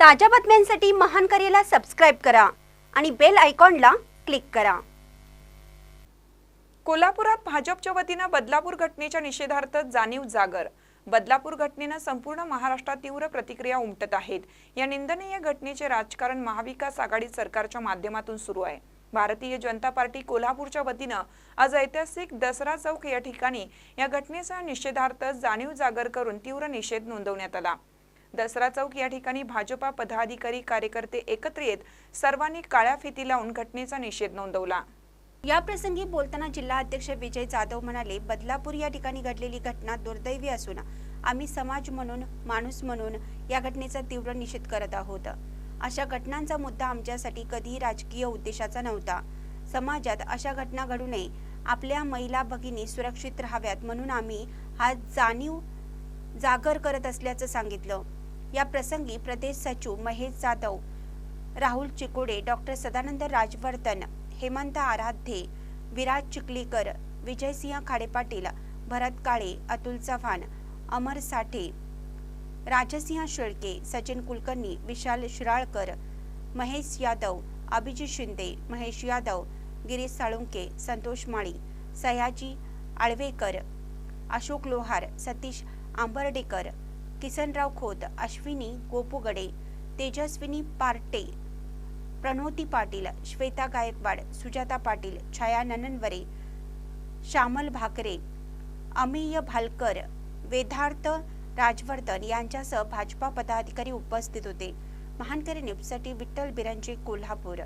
ताज्या बातम्यांसाठी महान करेला सबस्क्राईब करा आणि बेल आयकॉनला क्लिक करा. कोल्हापुरात भाजपच्या वतीनं बदलापूर घटनेच्या निषेधार्थ जाणीव जागर. बदलापूर घटनेनं संपूर्ण महाराष्ट्रात तीव्र प्रतिक्रिया उमटत आहेत. या निंदनीय घटनेचे राजकारण महाविकास आघाडी सरकारच्या माध्यमातून सुरू आहे. भारतीय जनता पार्टी कोल्हापूरच्या वतीनं आज ऐतिहासिक दसरा चौक या ठिकाणी या घटनेचा निषेधार्थ जाणीव जागर करून तीव्र निषेध नोंदवण्यात आला. दसरा चौक या ठिकाणी भाजपा पदाधिकारी कार्यकर्ते एकत्र येत सर्वांनी काळ्या फिती लावून घटनेचा निषेध नोंदवला. या प्रसंगी बोलताना जिल्हा अध्यक्ष विजय जाधव म्हणाले बदलापूर या ठिकाणी घडलेली घटना दुर्दैवी असून आम्ही समाज म्हणून माणूस म्हणून या घटनेचा तीव्र निषेध करत आहोत. अशा घटनांचा मुद्दा आमच्यासाठी कधीही राजकीय उद्देशाचा नव्हता. समाजात अशा घटना घडू नये. आपल्या महिला भगिनी सुरक्षित राहाव्यात म्हणून आम्ही हा जाणीव जागर करत असल्याचं सांगितलं. या प्रसंगी प्रदेश सचिव महेश जाधव राहुल चिकोडे डॉक्टर सदानंद राजवर्धन हेमंत आराध्ये विराज चिखलीकर विजयसिंह खाडेपाटील भरत काळे अतुल चव्हाण अमर साठे राजसिंह शेळके सचिन कुलकर्णी विशाल शिराळकर महेश यादव अभिजित शिंदे महेश यादव गिरीश साळुंके संतोष माळी सयाजी आळवेकर अशोक लोहार सतीश आंबर्डेकर किसनराव खोत अश्विनी गोपुगडे तेजस्विनी पार्टे प्रणोती पाटील श्वेता गायकवाड सुजाता पाटील छाया नननवरे श्यामल भाकरे अमेय भालकर वेदार्थ राजवर्धन यांच्यासह भाजपा पदाधिकारी उपस्थित होते. महानकरी न्यूजसाठी विठ्ठल बिरांचे कोल्हापूर.